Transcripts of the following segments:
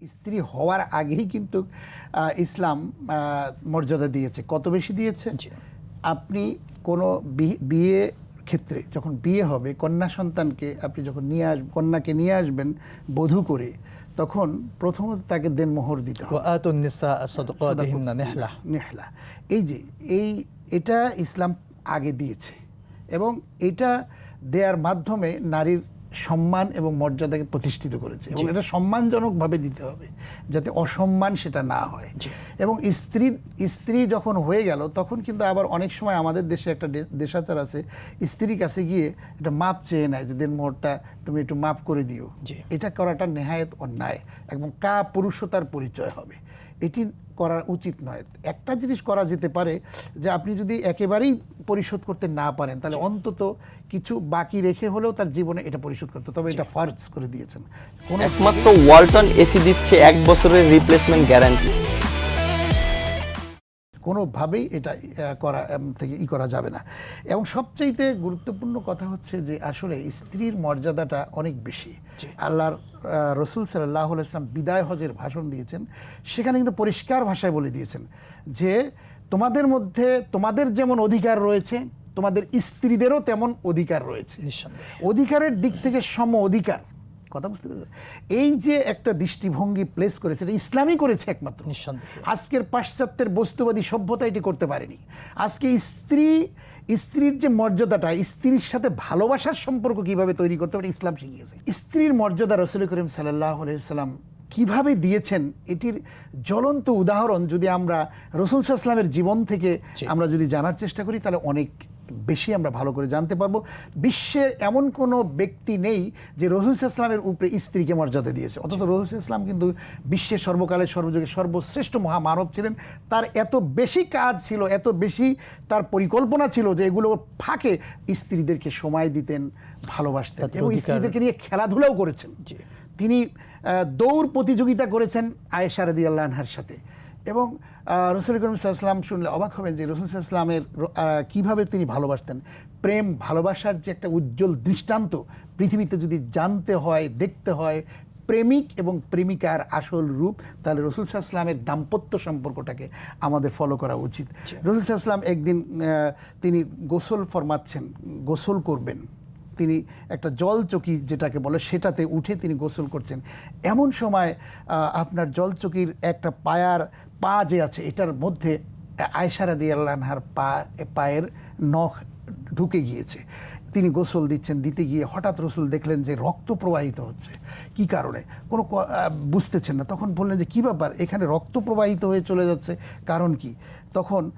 স্ত্রী হওয়ার আগেই কিন্তু ইসলাম মর্যাদা দিয়েছে। কত বেশি দিয়েছে? আপনি কোনো বিয়ে ক্ষেত্রে যখন বিয়ে হবে কন্যা সন্তানকে আপনি যখন নিয়ে আস কন্যাকে নিয়ে আসবেন বধূ করে তখন প্রথমত তাকে দেন মোহর দিতে নেহলা। এই যে এই এটা ইসলাম আগে দিয়েছে এবং এটা দেওয়ার মাধ্যমে নারীর সম্মান এবং মর্যাদাকে প্রতিষ্ঠিত করেছে। এবং এটা সম্মানজনকভাবে দিতে হবে যাতে অসম্মান সেটা না হয়। এবং স্ত্রী স্ত্রী যখন হয়ে গেল তখন কিন্তু আবার অনেক সময় আমাদের দেশে একটা দেশাচার আছে স্ত্রীর কাছে গিয়ে একটা মাপ চেয়ে নেয় যে দেন মোহরটা তুমি একটু মাপ করে দিও। এটা করাটা নেহায়ত অন্যায় এবং কা পুরুষতার পরিচয় হবে। এটি করা উচিত নয়। একটা জিনিস করা যেতে পারে যে আপনি যদি একেবারেই পরিশোধ করতে না পারেন তাহলে অন্তত কিছু বাকি রেখে হলেও তার জীবনে এটা পরিশোধ করতে তবে এটা ফার্জ করে দিয়েছেন। কোন একমাত্র ওয়ালটন এসি দিচ্ছে এক বছরের রিপ্লেসমেন্ট গ্যারান্টি কোনোভাবেই এটা করা থেকে ই করা যাবে না। এবং সবচাইতে গুরুত্বপূর্ণ কথা হচ্ছে যে আসলে স্ত্রীর মর্যাদাটা অনেক বেশি। আল্লাহর রসুল সাল্লাহ ইসলাম বিদায় হজের ভাষণ দিয়েছেন। সেখানে কিন্তু পরিষ্কার ভাষায় বলে দিয়েছেন যে তোমাদের মধ্যে তোমাদের যেমন অধিকার রয়েছে তোমাদের স্ত্রীদেরও তেমন অধিকার রয়েছে। অধিকারের দিক থেকে সম অধিকার। কথা বুঝতে পেরেছেন এই যে একটা দৃষ্টিভঙ্গি প্লেস করেছে এটা ইসলামই করেছে একমাত্র। নিঃসন্দেহে। আজকের পাশ্চাত্যের বস্তুবাদী সভ্যতা এটি করতে পারেনি। আজকে স্ত্রী স্ত্রীর যে মর্যাদাটা স্ত্রীর সাথে ভালোবাসার সম্পর্ক কীভাবে তৈরি করতে পারে ইসলাম শিখিয়েছে। স্ত্রীর মর্যাদা রসুল করিম সাল্লাহ সাল্লাম কীভাবে দিয়েছেন এটির জ্বলন্ত উদাহরণ যদি আমরা রসুল সাল্লামের জীবন থেকে আমরা যদি জানার চেষ্টা করি তাহলে অনেক বেশি আমরা ভালো করে জানতে পারব। বিশ্বে এমন কোনো ব্যক্তি নেই যে রসুল ইসলামের উপরে স্ত্রীকে মর্যাদা দিয়েছে। অথচ রসুল ইসলাম কিন্তু বিশ্বের সর্বকালের সর্বযুগে সর্বশ্রেষ্ঠ মহামানব ছিলেন। তার এত বেশি কাজ ছিল এত বেশি তার পরিকল্পনা ছিল যে এগুলো ফাঁকে স্ত্রীদেরকে সময় দিতেন ভালোবাসতেন এবং স্ত্রীদেরকে নিয়ে খেলাধুলাও করেছেন। তিনি দৌড় প্রতিযোগিতা করেছেন আয়েশা রাদি আল্লাহ আনহার সাথে। এবং রসুল করিম সাল্লাম শুনলে অবাক হবেন যে রসুল সাল্লামের কীভাবে তিনি ভালোবাসতেন। প্রেম ভালোবাসার যে একটা উজ্জ্বল দৃষ্টান্ত পৃথিবীতে যদি জানতে হয় দেখতে হয় প্রেমিক এবং প্রেমিকার আসল রূপ তাহলে রসুল সাল্লামের দাম্পত্য সম্পর্কটাকে আমাদের ফলো করা উচিত। রসুল সাল্লাম একদিন তিনি গোসল ফরমাচ্ছেন গোসল করবেন। তিনি একটা জল চকি যেটাকে বলে সেটাতে উঠে তিনি গোসল করছেন। এমন সময় আপনার জল চকির একটা পায়ার পা যে আছে, এটার মধ্যে আয়সারা দিয়ে আল্লাহার পা, পায়ের নখ ঢুকে গিয়েছে। তিনি গোসল দিচ্ছেন, দিতে গিয়ে হঠাৎ রসুল দেখলেন যে রক্ত প্রবাহিত হচ্ছে। কি কারণে? কোনো বুঝতেছেন না। তখন বললেন যে, কী ব্যাপার? এখানে রক্ত প্রবাহিত হয়ে চলে যাচ্ছে। কারণ কি? তখন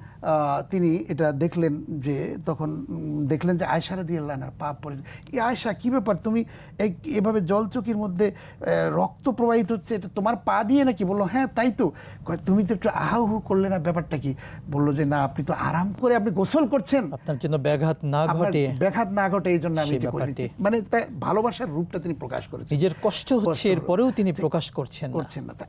তিনি এটা দেখলেন যে তখন দেখলেন যে আয়সারা দিয়ে আল্লাহর পাপ পড়েছে। এই আয়সা কী ব্যাপার? তুমি এই এভাবে জলচকির মধ্যে রক্ত প্রবাহিত হচ্ছে এটা তোমার পা দিয়ে নাকি? বলল হ্যাঁ তাই তো। তুমি তো একটু আহাহু করলে না ব্যাপারটা কি? বলল যে না আপনি তো আরাম করে আপনি গোসল করছেন। আপনার জন্য ব্যাঘাত না ঘটে। ব্যাঘাত না ঘটে এই জন্য আমি। মানে তাই ভালোবাসার রূপটা তিনি প্রকাশ করেছেন। নিজের কষ্ট হচ্ছে। এরপরেও তিনি প্রকাশ করছেন করছেন না তাই